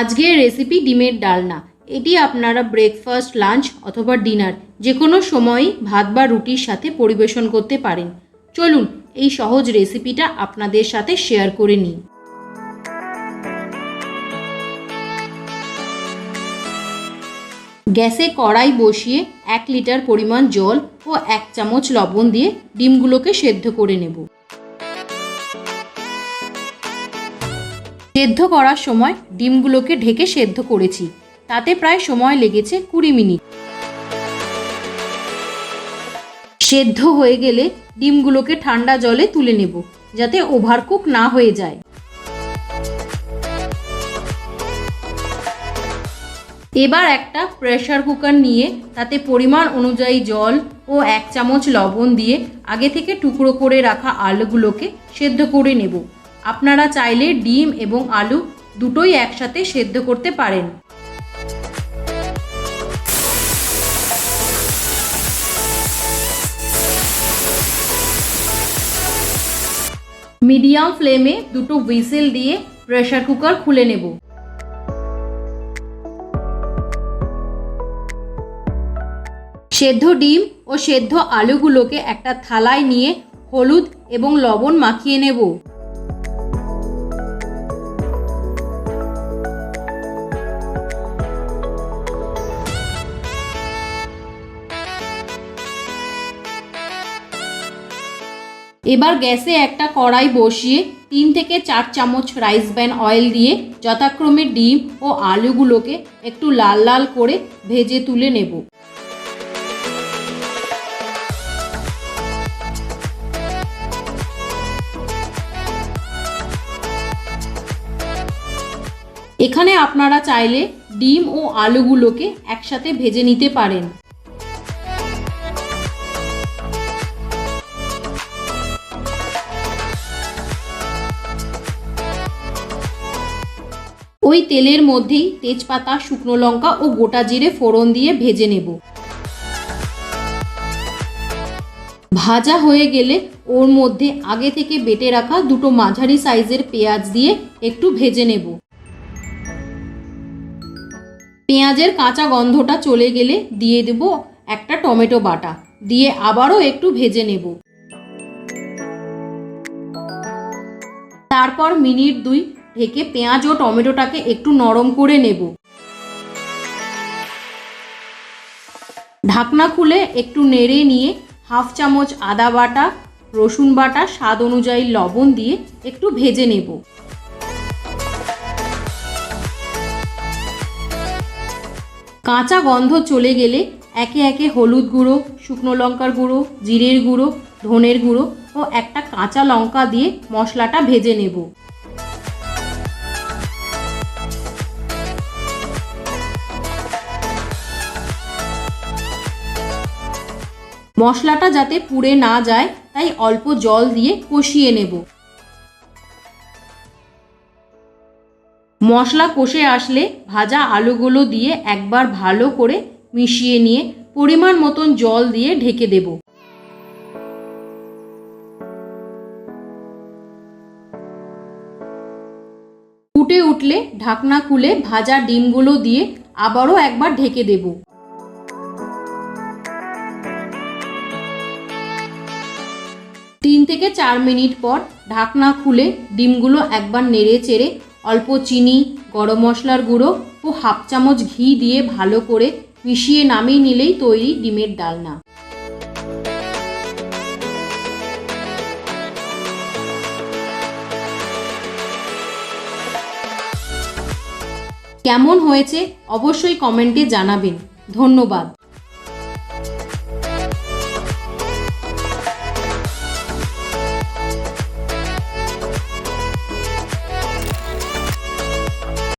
আজকের রেসিপি ডিমের ডালনা। এটি আপনারা ব্রেকফাস্ট লাঞ্চ অথবা ডিনার যে কোনো সময়ই ভাত বা রুটির সাথে পরিবেশন করতে পারেন। চলুন এই সহজ রেসিপিটা আপনাদের সাথে শেয়ার করে নিই। গ্যাসে কড়াই বসিয়ে এক লিটার পরিমাণ জল ও এক চামচ লবণ দিয়ে ডিমগুলোকে সেদ্ধ করে নেব। সেদ্ধ করার সময় ডিমগুলোকে ঢেকে সেদ্ধ করেছি। তাতে প্রায় সময় লেগেছে কুড়ি মিনিট। সেদ্ধ হয়ে গেলে ডিমগুলোকে ঠান্ডা জলে তুলে নেব, যাতে ওভারকুক না হয়ে যায়। এবার একটা প্রেসার কুকার নিয়ে তাতে পরিমাণ অনুযায়ী জল ও এক চামচ লবণ দিয়ে আগে থেকে টুকরো করে রাখা আলুগুলোকে সেদ্ধ করে নেব। আপনারা চাইলে ডিম এবং আলু দুটোই একসাথে সেদ্ধ করতে পারেন। মিডিয়াম ফ্লেমে দুটো হুইসেল দিয়ে প্রেশার কুকার খুলে নেব। সেদ্ধ ডিম ও সেদ্ধ আলুগুলোকে একটা থালায় নিয়ে হলুদ এবং লবণ মাখিয়ে নেব। এবার গ্যাসে একটা কড়াই বসিয়ে তিন থেকে চার চামচ রাইস ব্যান অয়েল দিয়ে যথাক্রমে ডিম ও আলুগুলোকে একটু লাল লাল করে ভেজে তুলে নেব। এখানে আপনারা চাইলে ডিম ও আলুগুলোকে একসাথে ভেজে নিতে পারেন। ওই তেলের মধ্যেই তেজপাতা, শুকনো লঙ্কা ও গোটা জিরে ফোড়ন দিয়ে ভেজে নেব। ভাজা হয়ে গেলে ওর মধ্যে আগে থেকে বেটে রাখা দুটো মাঝারি সাইজের পেঁয়াজ দিয়ে একটু ভেজে নেব। পেঁয়াজের কাঁচা গন্ধটা চলে গেলে দিয়ে দেব একটা টমেটো বাটা, দিয়ে আবারও একটু ভেজে নেব। তারপর মিনিট দুই ঢেকে পেঁয়াজ ও টমেটোটাকে একটু নরম করে নেব। ঢাকনা খুলে একটু নেড়ে নিয়ে হাফ চামচ আদা বাটা, রসুন বাটা, স্বাদ অনুযায়ী লবণ দিয়ে একটু ভেজে নেব। কাঁচা গন্ধ চলে গেলে একে একে হলুদ গুঁড়ো, শুকনো লঙ্কার গুঁড়ো, জিরের গুঁড়ো, ধনের গুঁড়ো ও একটা কাঁচা লঙ্কা দিয়ে মশলাটা ভেজে নেব। মশলাটা যাতে পুড়ে না যায়, তাই অল্প জল দিয়ে কষিয়ে নেব। মশলা কষে আসলে ভাজা আলুগুলো দিয়ে একবার ভালো করে মিশিয়ে নিয়ে পরিমাণ মতন জল দিয়ে ঢেকে দেব। ফুটে উঠলে ঢাকনা খুলে ভাজা ডিমগুলো দিয়ে আবারও একবার ঢেকে দেবো। থেকে চার মিনিট পর ঢাকনা খুলে ডিমগুলো একবার নেড়ে চেড়ে অল্প চিনি, গরম মশলার গুঁড়ো ও হাফ চামচ ঘি দিয়ে ভালো করে মিশিয়ে নামিয়ে নিলেই তৈরি ডিমের ডালনা। কেমন হয়েছে অবশ্যই কমেন্টে জানাবেন। ধন্যবাদ।